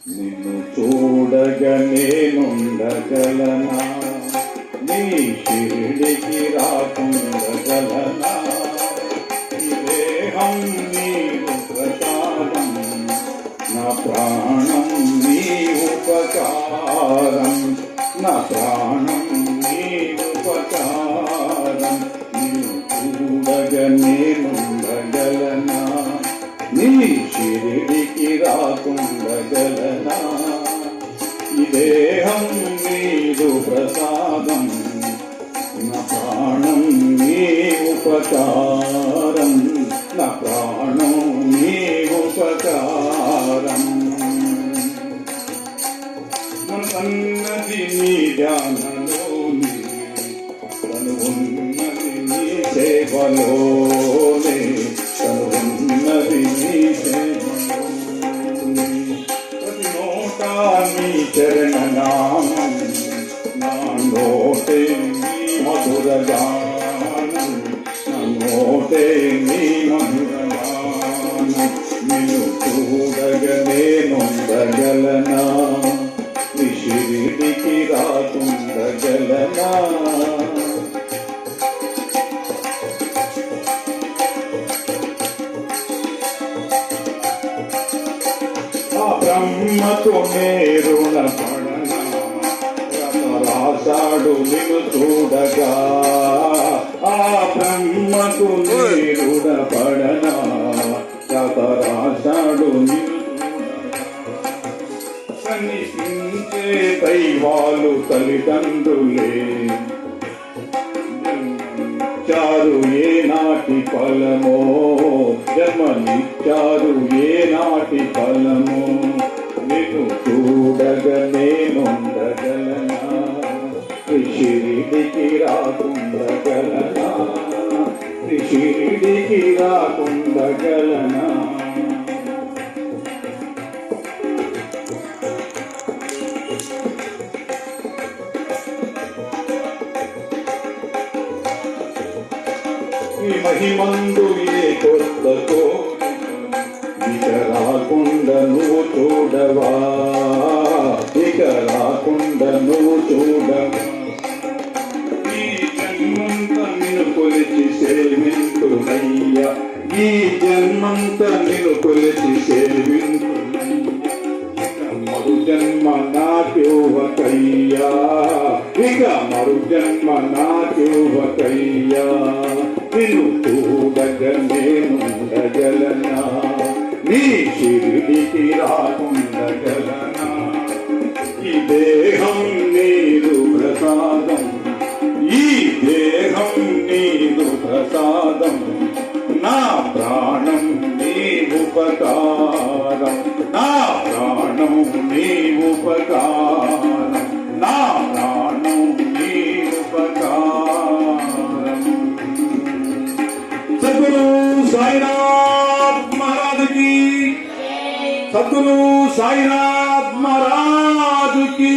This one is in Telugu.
నిన్ను చూడగా నేనుండగలనా నీ షిరిడికి రాకుండగలనా దేహం నీ ఉపకారం నా ప్రాణం నీ ఉపకారం నిన్ను నేనుండగలనా నీ షిరిడికి రాకుండగలనా? ఈ దేహం నీదు ప్రసాదం. నా ప్రాణం నీ ఉపకారం మనసన్నది నీ ధ్యానలోని తను ఉన్నది నీ సేవలోనే తను ఉన్నది నీ సేవలోనే ప్రతి నోట నీ చరణనామం నా నోటే నీ మధుర గానం నా నోటే నీ మధుర మేరుణ పడనా రాశాడు నిన్ను చూడగా ఆ బ్రహ్మకు మేరుణ పడనా కథ రాశాడు కనిపించే దైవాలు తల్లిదండ్రులే. జన్మనిచ్చారు ఏ నాటి ఫలమో? జన్మనిచ్చారు ఏ నాటి ఫలమో? చూడగా నేనుండగలనా? షిరిడికి రాకుండగలనా? షిరిడికి రాకుండగలనా? మహిమందు ఏ కొత్త కోరిక. రాకుండా నువ్వు జన్మంతా నేను కొలిచి సేవింతునయ్యా మరు జన్మ నాట్యోవకయ్యా ఇక మరు జన్మ నాట్యోవకయ్యా నిన్ను చూడగా నేనుండగలనా నీ శిరుడికి ఉపకారం నా ప్రాణం నీ ఉపకారం నా ప్రాణం నీ ఉపకారం సద్గురు సాయినాథ్ మహారాజుకి. సద్గురు సాయినాథ్ మహారాజుకి.